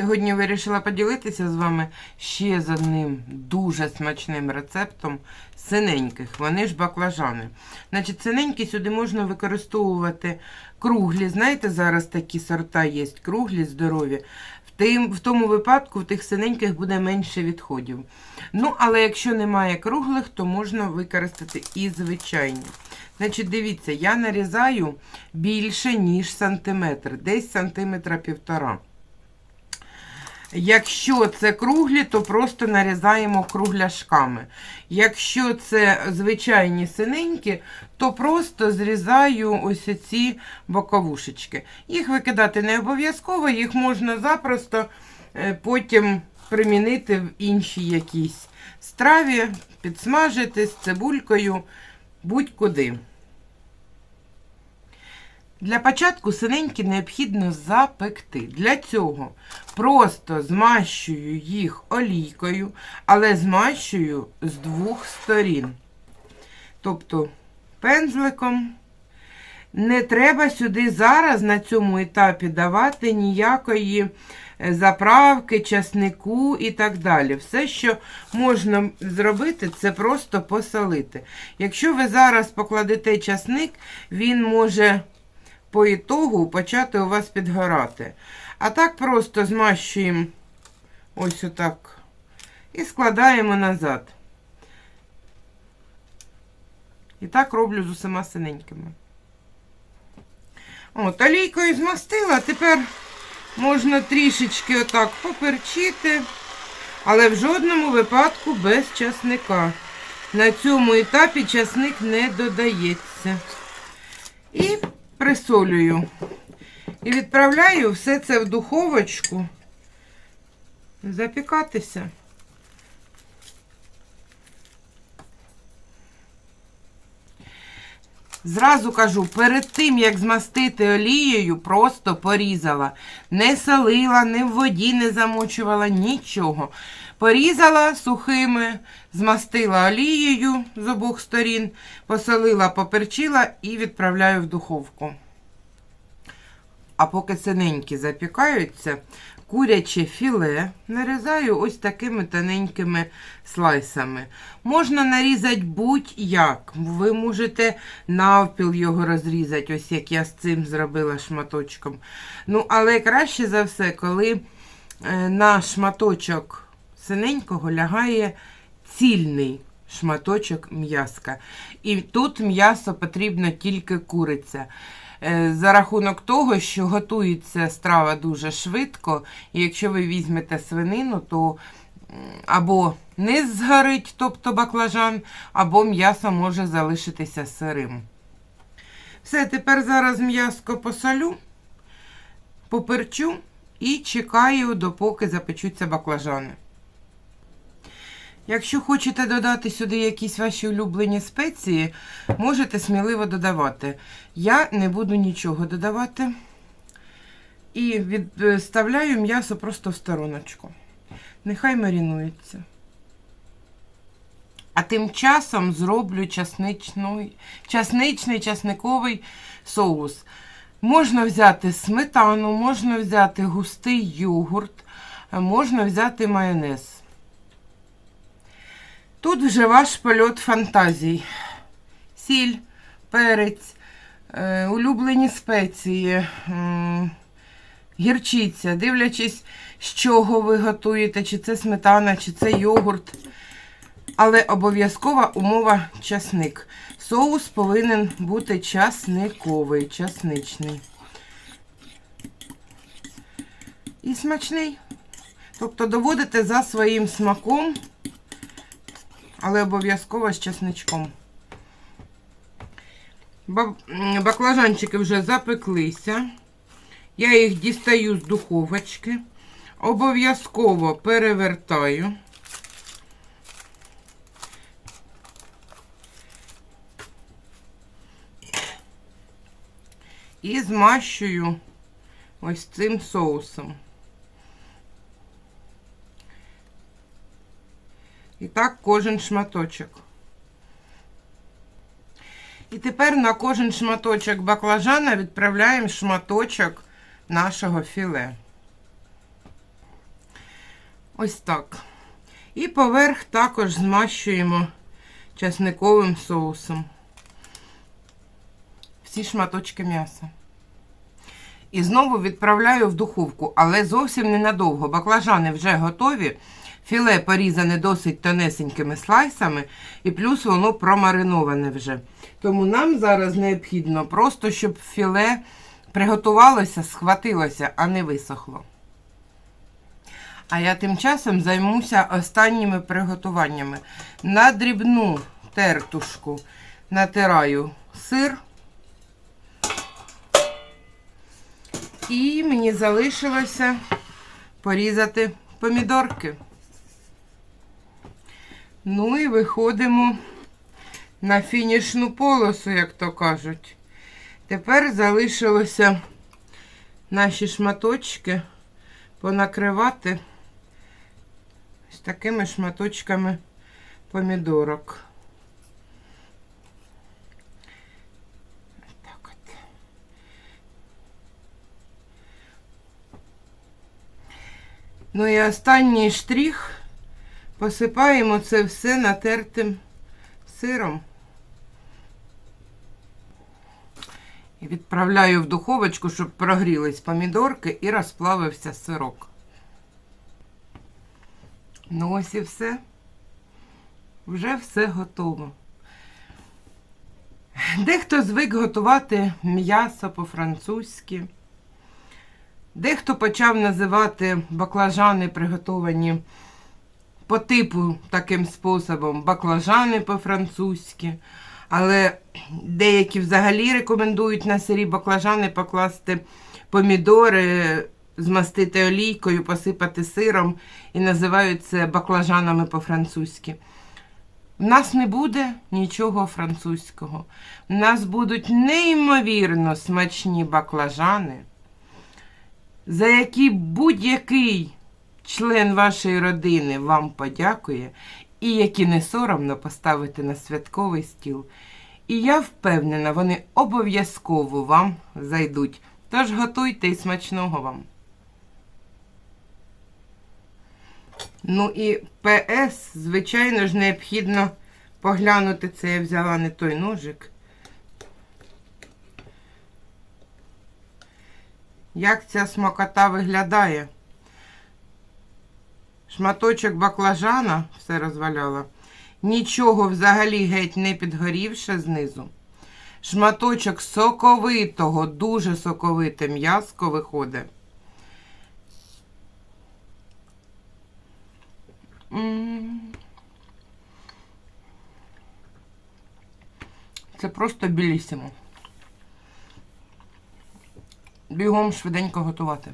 Сьогодні вирішила поділитися з вами ще з одним дуже смачним рецептом синеньких. Вони ж баклажани. Значить, синенькі сюди можна використовувати круглі. Знаєте, зараз такі сорта є, круглі, здорові. В, тому випадку в тих синеньких буде менше відходів. Ну, але якщо немає круглих, то можна використати і звичайні. Значить, дивіться, я нарізаю більше, ніж сантиметр, десь сантиметра півтора. Якщо це круглі, то просто нарізаємо кругляшками. Якщо це звичайні синенькі, то просто зрізаю ось ці боковушечки. Їх викидати не обов'язково, їх можна запросто е, потім примінити в іншій якійсь страві, підсмажити з цибулькою, будь-куди. Для початку синенькі необхідно запекти. Для цього просто змащую їх олійкою, але змащую з двох сторін. Тобто пензликом. Не треба сюди зараз на цьому етапі давати ніякої е, заправки, часнику і так далі. Все, що можна зробити, це просто посолити. Якщо ви зараз покладете часник, він може по ітогу почати у вас підгорати. А так просто змащуємо ось отак і складаємо назад. І так роблю з усіма синенькими. От, олійкою змастила, тепер можна трішечки отак поперчити, але в жодному випадку без часника. На цьому етапі часник не додається. І присолюю. І відправляю все це в духовочку запікатися. Зразу кажу, перед тим, як змастити олією, просто порізала. Не солила, не в воді не замочувала, нічого. Порізала сухими, змастила олією з обох сторін, посолила, поперчила і відправляю в духовку. А поки синенькі запікаються, куряче філе нарізаю ось такими тоненькими слайсами. Можна нарізати будь-як. Ви можете навпіл його розрізати, ось як я з цим зробила шматочком. Ну, але краще за все, коли е, на шматочок синенького лягає цільний шматочок м'яска. І тут м'ясо потрібно тільки куриця. Е, За рахунок того, що готується страва дуже швидко, і якщо ви візьмете свинину, то або не згорить, тобто баклажан, або м'ясо може залишитися сирим. Все, тепер зараз м'яско посолю, поперчу і чекаю, допоки запечуться баклажани. Якщо хочете додати сюди якісь ваші улюблені спеції, можете сміливо додавати. Я не буду нічого додавати. І відставляю м'ясо просто в стороночку. Нехай марінується. А тим часом зроблю часничний, часниковий соус. Можна взяти сметану, можна взяти густий йогурт, можна взяти майонез. Тут вже ваш польот фантазій. Сіль, перець, е, улюблені спеції, гірчиця, дивлячись, з чого ви готуєте, чи це сметана, чи це йогурт. Але обов'язкова умова часник. Соус повинен бути часниковий, часничний. І смачний. Тобто доводите за своїм смаком але обов'язково з чесничком. Баклажанчики вже запеклися. Я їх дістаю з духовочки. Обов'язково перевертаю. І змащую ось цим соусом. І так кожен шматочок. І тепер на кожен шматочок баклажана відправляємо шматочок нашого філе. Ось так. І поверх також змащуємо часниковим соусом. Всі шматочки м'яса. І знову відправляю в духовку, але зовсім ненадовго. Баклажани вже готові. Філе порізане досить тонесенькими слайсами, і плюс воно промариноване вже. Тому нам зараз необхідно просто, щоб філе приготувалося, схватилося, а не висохло. А я тим часом займуся останніми приготуваннями. На дрібну тертушку натираю сир. І мені залишилося порізати помідорки. Ну і виходимо на фінішну полосу, як то кажуть. Тепер залишилося наші шматочки понакривати ось такими шматочками помідорок. Ну і останній штрих посипаємо це все натертим сиром. І відправляю в духовочку, щоб прогрілись помідорки і розплавився сирок. Ну ось і все. Вже все готово. Дехто звик готувати м'ясо по-французьки. Дехто почав називати баклажани, приготовані по типу таким способом, баклажани по-французьки. Але деякі взагалі рекомендують на сирі баклажани покласти помідори, змастити олійкою, посипати сиром і називають це баклажанами по-французьки. В нас не буде нічого французького. В нас будуть неймовірно смачні баклажани, за які будь-який член вашої родини вам подякує, і які не соромно поставити на святковий стіл. І я впевнена, вони обов'язково вам зайдуть. Тож готуйте і смачного вам. Ну і ПС, звичайно ж, необхідно поглянути це. Я взяла не той ножик. Як ця смакота виглядає? Шматочок баклажана все розваляла. Нічого взагалі геть не підгорівше знизу. Шматочок соковитого, дуже соковите м'яско виходить. Це просто білісимо. Бігом швиденько готувати.